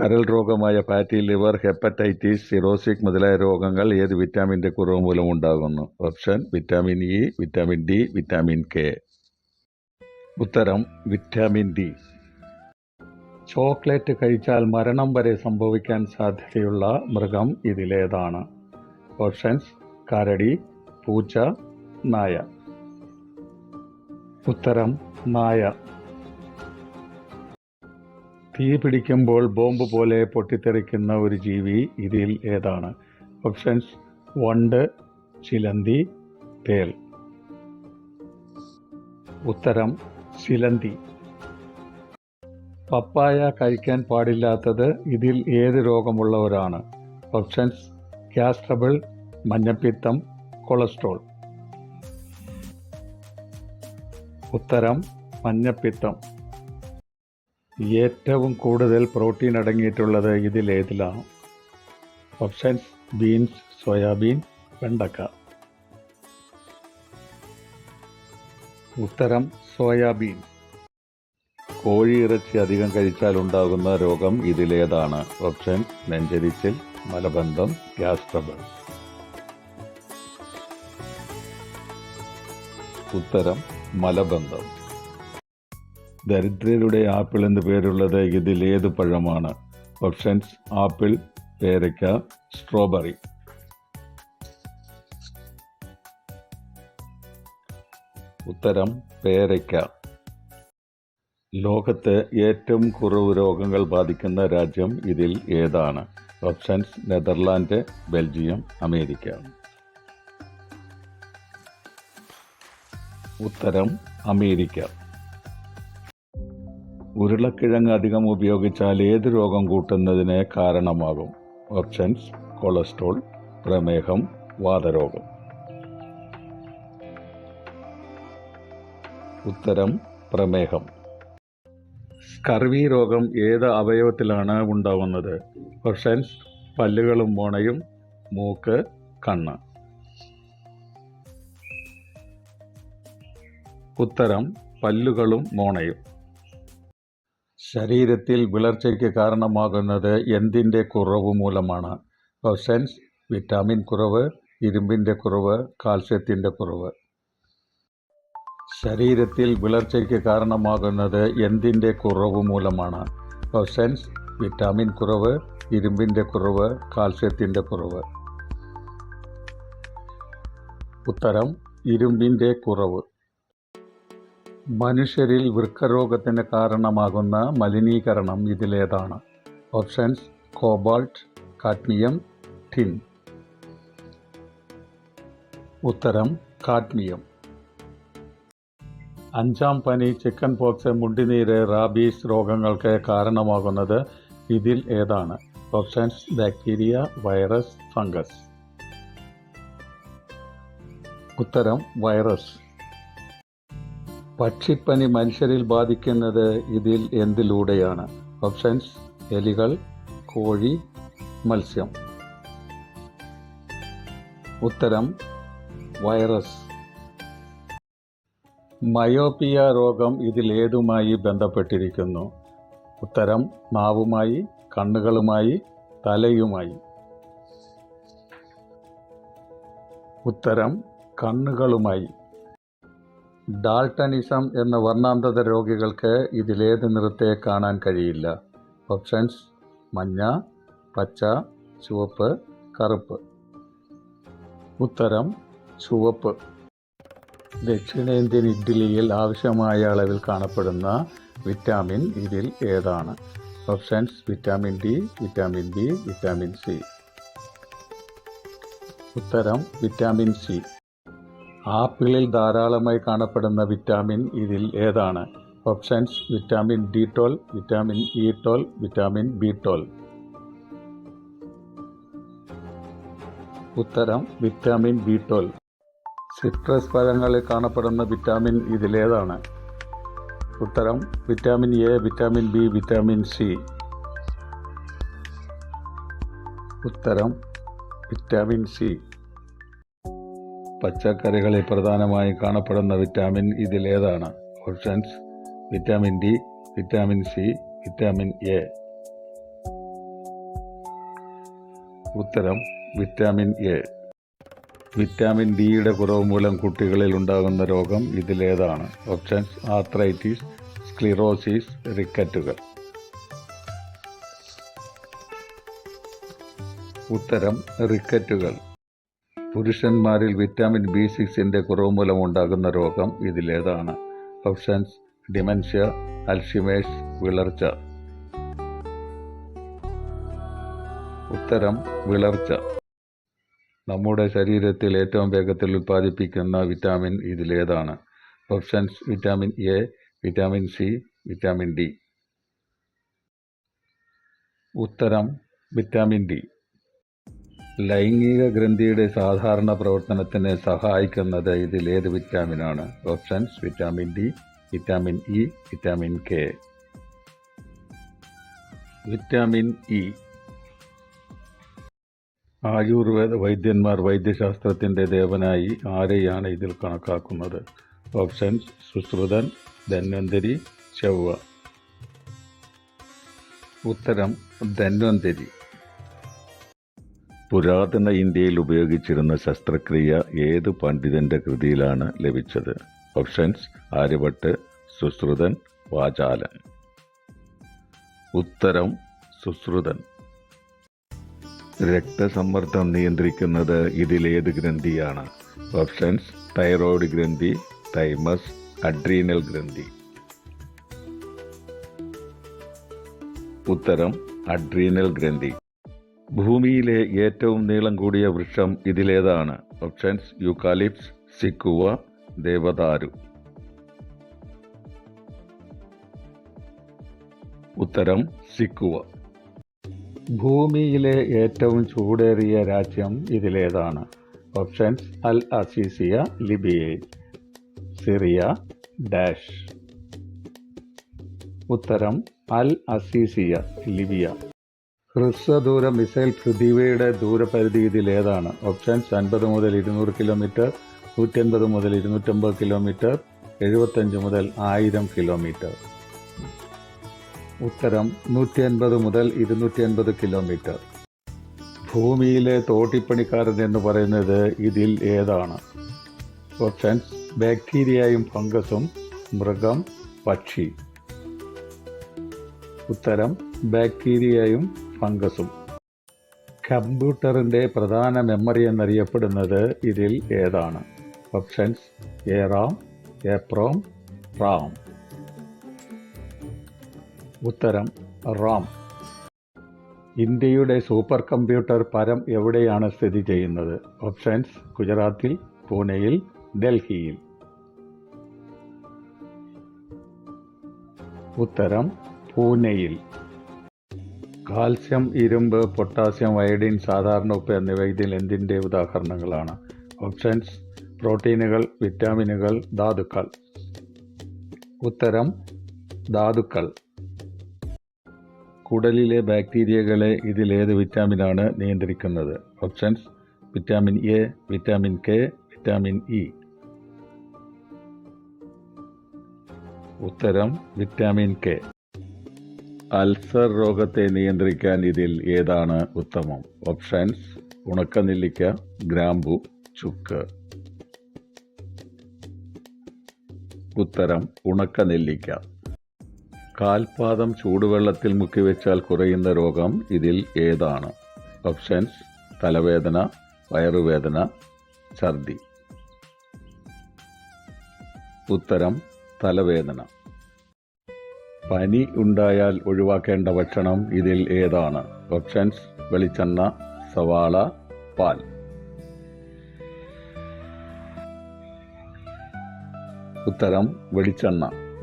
കരൾ രോഗമായ fatty liver hepatitis സിറോസിക് മുതലായ രോഗങ്ങൾ ഏത് വിറ്റാമിന്റെ കുറവ് മൂലം ഉണ്ടാകുന്നു? Option vitamin E vitamin D vitamin K ഉത്തരം വിറ്റാമിൻ ഡി ചോക്ലേറ്റ് കഴിച്ചാൽ മരണം വരെ സംഭവിക്കാൻ സാധ്യതയുള്ള മൃഗം ഇതിലേതാണ്. ഓപ്ഷൻസ് കരടി പൂച്ച നായ. ഉത്തരം നായ. തീ പിടിക്കുമ്പോൾ ബോംബ് പോലെ പൊട്ടിത്തെറിക്കുന്ന ഒരു ജീവി ഇതിൽ ഏതാണ്? ഓപ്ഷൻസ് വണ്ട് ചിലന്തി തേൽ. ഉത്തരം ചിലന്തി. പപ്പായ കഴിക്കാൻ പാടില്ലാത്തത് ഇതിൽ ഏത് രോഗമുള്ളവരാണ്? ഓപ്ഷൻസ് ഗ്യാസ്ട്രബിൾ മഞ്ഞപ്പിത്തം കൊളസ്ട്രോൾ. ഉത്തരം മഞ്ഞപ്പിത്തം. ഏറ്റവും കൂടുതൽ പ്രോട്ടീൻ അടങ്ങിയിട്ടുള്ളത് ഇതിലേതിലാണ് ഓപ്ഷൻസ് ബീൻസ് സോയാബീൻ വെണ്ടക്ക. ഉത്തരം സോയാബീൻ. കോഴിയിറച്ചി അധികം കഴിച്ചാൽ ഉണ്ടാകുന്ന രോഗം ഇതിലേതാണ് ഓപ്ഷൻ നെഞ്ചരിച്ചിൽ മലബന്ധം ഗ്യാസ് ട്രബിൾ ഉത്തരം മലബന്ധം. ദരിദ്രരുടെ ആപ്പിൾ എന്ന് പേരുള്ളത് ഇതിൽ ഏത് പഴമാണ്? ഓപ്ഷൻസ് ആപ്പിൾ പേരയ്ക്ക സ്ട്രോബെറി ഉത്തരം പേരയ്ക്ക. ലോകത്ത് ഏറ്റവും കുറവ് രോഗങ്ങൾ ബാധിക്കുന്ന രാജ്യം ഇതിൽ ഏതാണ്? Options Netherland Belgium America. ഉത്തരം അമേരിക്ക. ഉരുളക്കിഴങ്ങ് അധികം ഉപയോഗിച്ചാൽ ഏത് രോഗം കൂട്ടുന്നതിന് കാരണമാകും? ഓപ്ഷൻസ് കൊളസ്ട്രോൾ പ്രമേഹം വാതരോഗം. ഉത്തരം പ്രമേഹം. സ്കർവി രോഗം ഏത് അവയവത്തിലാണ് ഉണ്ടാവുന്നത്? ഓപ്ഷൻസ് പല്ലുകളും മോണയും മൂക്ക് കണ്ണ്. ഉത്തരം പല്ലുകളും മോണയും. ശരീരത്തിൽ വിളർച്ചയ്ക്ക് കാരണമാകുന്നത് എന്തിന്റെ കുറവ് മൂലമാണ്? ഓപ്ഷൻസ് വിറ്റാമിൻ കുറവ് ഇരുമ്പിന്റെ കുറവ് കാൽസ്യത്തിന്റെ കുറവ്. ശരീരത്തിൽ വിളർച്ചയ്ക്ക് കാരണമാകുന്നത് എന്തിന്റെ കുറവ് മൂലമാണ്? ഓപ്ഷൻസ് വിറ്റാമിൻ കുറവ് ഇരുമ്പിന്റെ കുറവ് കാൽസ്യത്തിന്റെ കുറവ്. ഉത്തരം ഇരുമ്പിന്റെ കുറവ്. മനുഷ്യരിൽ വൃക്കരോഗത്തിന് കാരണമാകുന്ന മലിനീകരണം ഇതിലേതാണ്. Options cobalt cadmium tin. ഉത്തരം കാഡ്മിയം. അഞ്ചാം പനി ചിക്കൻ പോക്സ് മുണ്ടിനീര് റാബീസ് രോഗങ്ങൾക്ക് കാരണമാകുന്നത് ഇതിൽ ഏതാണ്? Options bacteria virus fungus. ഉത്തരം വൈറസ്. പക്ഷിപ്പനി മനുഷ്യരിൽ ബാധിക്കുന്നത് ഇതിൽ എന്തിലൂടെയാണ്? ഓപ്ഷൻസ് എലികൾ കോഴി മത്സ്യം. ഉത്തരം വൈറസ്. മയോപ്പിയ രോഗം ഇതിൽ ഏതുമായി ബന്ധപ്പെട്ടിരിക്കുന്നു? ഉത്തരം നാവുമായി കണ്ണുകളുമായി തലയുമായി. ഉത്തരം കണ്ണുകളുമായി. ഡാൾട്ടനിസം എന്ന വർണാന്തത രോഗികൾക്ക് ഇതിലേത് നിറത്തെ കാണാൻ കഴിയില്ല. ഓപ്ഷൻസ് മഞ്ഞ പച്ച ചുവപ്പ് കറുപ്പ്. ഉത്തരം ചുവപ്പ്. ദക്ഷിണേന്ത്യൻ ഇഡ്ഡലിയിൽ ആവശ്യമായ അളവിൽ കാണപ്പെടുന്ന വിറ്റാമിൻ ഇതിൽ ഏതാണ്? Options vitamin D vitamin B vitamin C. ഉത്തരം വിറ്റാമിൻ സി. ആപ്പിളിൽ ധാരാളമായി കാണപ്പെടുന്ന വിറ്റാമിൻ ഇതിൽ ഏതാണ്? ഓപ്ഷൻസ് വിറ്റാമിൻ ഡി ടോൾ വിറ്റാമിൻ ഇ ടോൾ വിറ്റാമിൻ ബി ടോൾ ഉത്തരം വിറ്റാമിൻ ബി ടോൾ സിട്രസ് ഫലങ്ങളിൽ കാണപ്പെടുന്ന വിറ്റാമിൻ ഇതിലേതാണ് ഉത്തരം vitamin A vitamin B vitamin C. ഉത്തരം വിറ്റാമിൻ സി. പച്ചക്കറികളിൽ പ്രധാനമായും കാണപ്പെടുന്ന വിറ്റാമിൻ ഇതിലേതാണ് options vitamin D vitamin C vitamin A. ഉത്തരം വിറ്റാമിൻ എ. വിറ്റാമിൻ ഡിയുടെ കുറവ് മൂലം കുട്ടികളിൽ ഉണ്ടാകുന്ന രോഗം ഇതിലേതാണ് ഓപ്ഷൻസ് ആർത്രൈറ്റിസ് സ്ക്ലിറോസിസ് റിക്കറ്റുകൾ. ഉത്തരം റിക്കറ്റുകൾ. പുരുഷന്മാരിൽ വിറ്റാമിൻ ബി സിക്സിന്റെ കുറവ് മൂലം ഉണ്ടാകുന്ന രോഗം ഇതിലേതാണ്. ഓപ്ഷൻസ് ഡിമെൻഷ്യ അൽഷിമേഴ്സ് വിളർച്ച. ഉത്തരം വിളർച്ച. നമ്മുടെ ശരീരത്തിൽ ഏറ്റവും വേഗത്തിൽ ഉൽപ്പാദിപ്പിക്കുന്ന വിറ്റാമിൻ ഇതിലേതാണ്. Options vitamin A vitamin C vitamin D ഉത്തരം വിറ്റാമിൻ ഡി ലൈംഗിക ഗ്രന്ഥിയുടെ സാധാരണ പ്രവർത്തനത്തിന് സഹായിക്കുന്നത് ഇതിൽ ഏത് വിറ്റാമിനാണ്? Options vitamin D vitamin E vitamin K. Vitamin E. Ayurveda വൈദ്യന്മാർ വൈദ്യശാസ്ത്രത്തിന്റെ ദേവനായി ആരെയാണ് ഇതിൽ കണക്കാക്കുന്നത്? ഓപ്ഷൻസ് സുശ്രുതൻ ധന്വന്തരി ചൊവ്വ. ഉത്തരം ധന്വന്തരി. പുരാതന ഇന്ത്യയിൽ ഉപയോഗിച്ചിരുന്ന ശസ്ത്രക്രിയ ഏത് പണ്ഡിതന്റെ കൃതിയിലാണ് ലഭിച്ചത്? ഓപ്ഷൻസ് ആര്യഭട്ട് സുശ്രുതൻ വാചാലൻ. ഉത്തരം സുശ്രുതൻ. രക്തസമ്മർദ്ദം നിയന്ത്രിക്കുന്നത് ഇതിലേത് ഗ്രന്ഥിയാണ്? ഓപ്ഷൻസ് തൈറോയ്ഡ് ഗ്രന്ഥി തൈമസ് അഡ്രീനൽ ഗ്രന്ഥി. ഉത്തരം അഡ്രീനൽ ഗ്രന്ഥി. ഭൂമിയിലെ ഏറ്റവും നീളം കൂടിയ വൃക്ഷം ഇതിലേതാണ്. ഓപ്ഷൻസ് യൂക്കാലിപ്സ് സിക്കുവ ദേവദാരു. ഉത്തരം സിക്കുവ. ഭൂമിയിലെ ഏറ്റവും ചൂടേറിയ രാജ്യം ഇതിലേതാണ്. Options Al Aziziya Libya Syria dash. ഉത്തരം അൽ അസീസിയ ലിബിയ. ഹ്രസ്വദൂര മിസൈൽ പൃഥ്വിയുടെ ദൂരപരിധി ഏതാണ്? ഓപ്ഷൻസ് അൻപത് മുതൽ ഇരുന്നൂറ് കിലോമീറ്റർ നൂറ്റൻപത് മുതൽ ഇരുന്നൂറ്റമ്പത് കിലോമീറ്റർ എഴുപത്തഞ്ച് മുതൽ ആയിരം കിലോമീറ്റർ. ഉത്തരം നൂറ്റി അൻപത് മുതൽ ഇരുന്നൂറ്റി അൻപത് കിലോമീറ്റർ. ഭൂമിയിലെ തോട്ടിപ്പണിക്കാരൻ എന്ന് പറയുന്നത് ഇതിൽ ഏതാണ്? ഓപ്ഷൻസ് ബാക്ടീരിയയും ഫംഗസും മൃഗം പക്ഷി. ഉത്തരം ബാക്ടീരിയയും ഫംഗസും. കമ്പ്യൂട്ടറിന്റെ പ്രധാന മെമ്മറി എന്നറിയപ്പെടുന്നത് ഇതിൽ ഏതാണ്? Options A RAM A PROM RAM. ഉത്തരം റാം. ഇന്ത്യയുടെ സൂപ്പർ കമ്പ്യൂട്ടർ പരം എവിടെയാണ് സ്ഥിതി ചെയ്യുന്നത്? ഓപ്ഷൻസ് ഗുജറാത്തിൽ പൂനെയിൽ ഡൽഹിയിൽ. ഉത്തരം പൂനെയിൽ. കാൽസ്യം ഇരുമ്പ് പൊട്ടാസ്യം അയഡിൻ സാധാരണ ഉപ്പ് എന്നിവ ഇതിൽ എന്തിന്റെ ഉദാഹരണങ്ങളാണ്? ഓപ്ഷൻസ് പ്രോട്ടീനുകൾ വിറ്റാമിനുകൾ ധാതുക്കൾ. ഉത്തരം ധാതുക്കൾ. കുടലിലെ ബാക്ടീരിയകളെ ഇതിലേത് വിറ്റാമിനാണ് നിയന്ത്രിക്കുന്നത്? Options vitamin A vitamin K vitamin E. ഉത്തരം വിറ്റാമിൻ കെ. അൾസർ രോഗത്തെ നിയന്ത്രിക്കാൻ ഇതിൽ ഏതാണ് ഉത്തമം? ഓപ്ഷൻസ് ഉണക്കനെല്ലിക്ക ഗ്രാമ്പു ചുക്ക്. ഉത്തരം ഉണക്കനെല്ലിക്ക. കാൽപാദം ചൂടുവെള്ളത്തിൽ മുക്കിവെച്ചാൽ കുറയുന്ന രോഗം ഇതിൽ ഏതാണ്? ഓപ്ഷൻസ് തലവേദന വയറുവേദന ഛർദി. ഉത്തരം തലവേദന. പനി ഉണ്ടായാൽ ഒഴിവാക്കേണ്ട ഭക്ഷണം ഇതിൽ ഏതാണ്? ഓപ്ഷൻസ് വെളിച്ചെണ്ണ സവാള പാൽ. ഉത്തരം വെളിച്ചെണ്ണ.